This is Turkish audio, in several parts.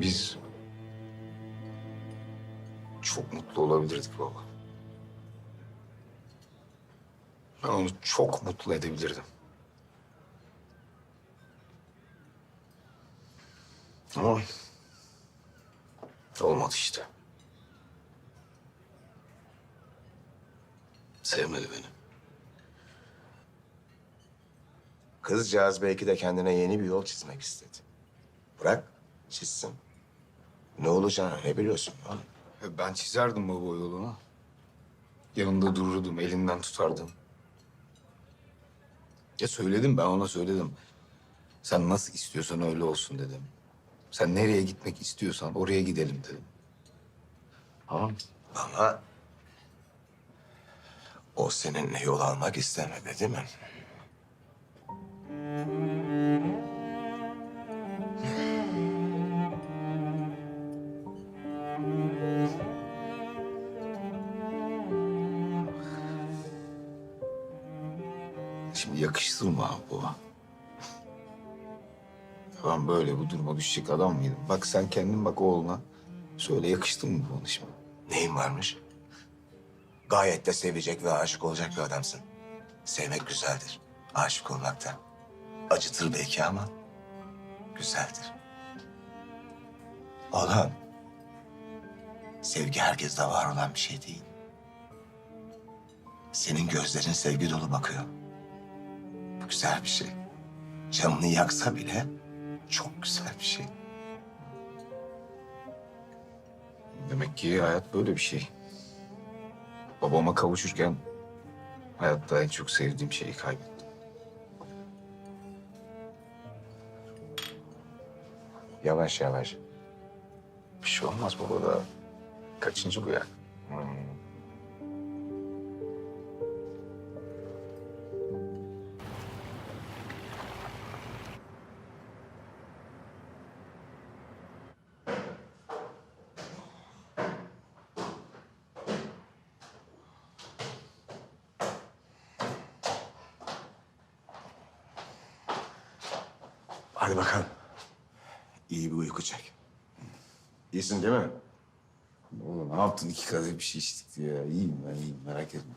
Biz çok mutlu olabilirdik baba. Ben onu çok mutlu edebilirdim. Ama olmadı işte. Sevmedi beni. Kızcağız belki de kendine yeni bir yol çizmek istedi. Bırak çizsin. Ne olacağını ne biliyorsun oğlum? E, Ben çizerdim baba o yolunu. Yanında dururdum, elinden tutardım. Ya söyledim ben ona söyledim. Sen nasıl istiyorsan öyle olsun dedim. Sen nereye gitmek istiyorsan oraya gidelim dedim. Tamam. Ama o seninle yol almak istemedi değil mi? Şimdi yakışsın mı baba? Ben böyle bu duruma düşecek adam mıydım? Bak sen kendin bak oğluna. Söyle yakıştı mı bu ona şimdi? Neyin varmış? Gayet de sevecek ve aşık olacak bir adamsın. Sevmek güzeldir. Aşık olmak da. Acıtır belki ama güzeldir. Oğlum, sevgi herkeste var olan bir şey değil. Senin gözlerin sevgi dolu bakıyor. Bu güzel bir şey. Canını yaksa bile çok güzel bir şey. Demek ki hayat böyle bir şey. Babama kavuşurken hayatta en çok sevdiğim şeyi kaybettim. Yavaş yavaş. Bir şey olmaz baba da. Kaçıncı bu ya? Hadi bakalım. İyi bir uyku çek. İyisin değil mi? Oğlum ne yaptın? iki kadeh bir şey içtik diye. ya. İyiyim ben iyiyim merak etme.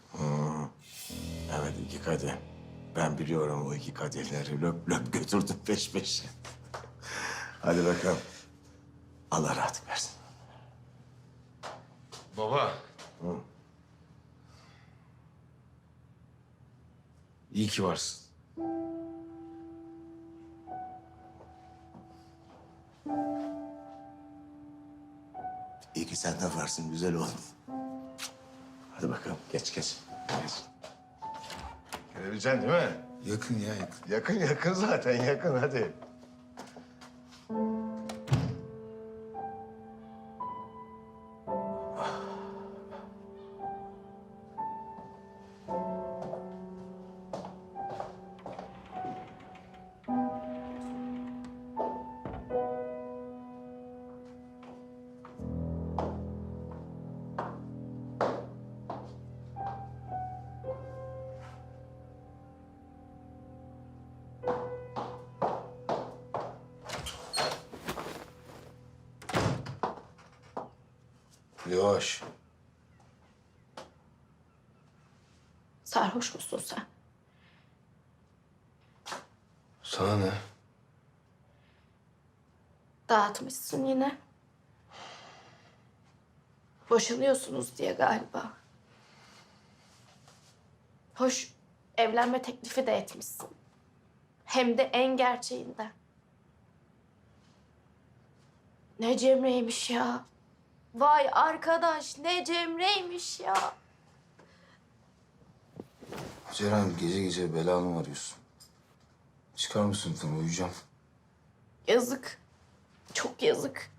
Evet iki kadeh. Ben biliyorum o iki kadehleri löp löp götürdüm peş peşe. Hadi bakalım. Allah rahatlık versin. Baba. İyi ki varsın. İyi ki sen de varsın güzel oğlum. Hadi bakalım geç geç. Geç. Gelebileceksin değil mi? Yakın ya yakın. Yakın yakın zaten yakın hadi. Yavaş. Sarhoş musun sen? Sana ne? Dağıtmışsın yine. Boşanıyorsunuz diye galiba. Hoş evlenme teklifi de etmişsin. Hem de en gerçeğinden. Ne Cemre'ymiş ya. Vay arkadaş ne Cemre'ymiş ya. Ceren gece gece belanı mı arıyorsun? Çıkar mısın lütfen uyuyacağım. Yazık. Çok yazık.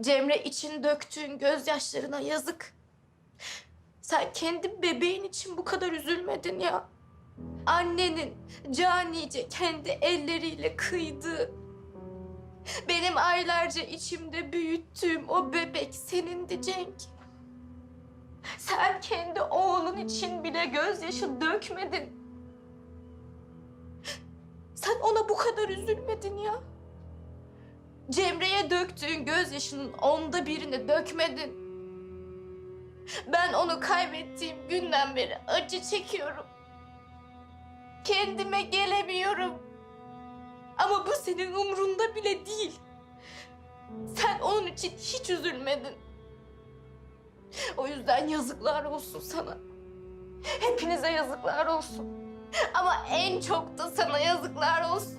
Cemre için döktüğün gözyaşlarına yazık. Sen kendi bebeğin için bu kadar üzülmedin ya. Annenin canice kendi elleriyle kıydığı, benim aylarca içimde büyüttüğüm o bebek senindi Cenk. Sen kendi oğlun için bile gözyaşı dökmedin. Sen ona bu kadar üzülmedin ya. Cemre'ye döktüğün gözyaşının onda birini dökmedin. Ben onu kaybettiğim günden beri acı çekiyorum. Kendime gelemiyorum. Ama bu senin umrunda bile değil. Sen onun için hiç üzülmedin. O yüzden yazıklar olsun sana. Hepinize yazıklar olsun. Ama en çok da sana yazıklar olsun.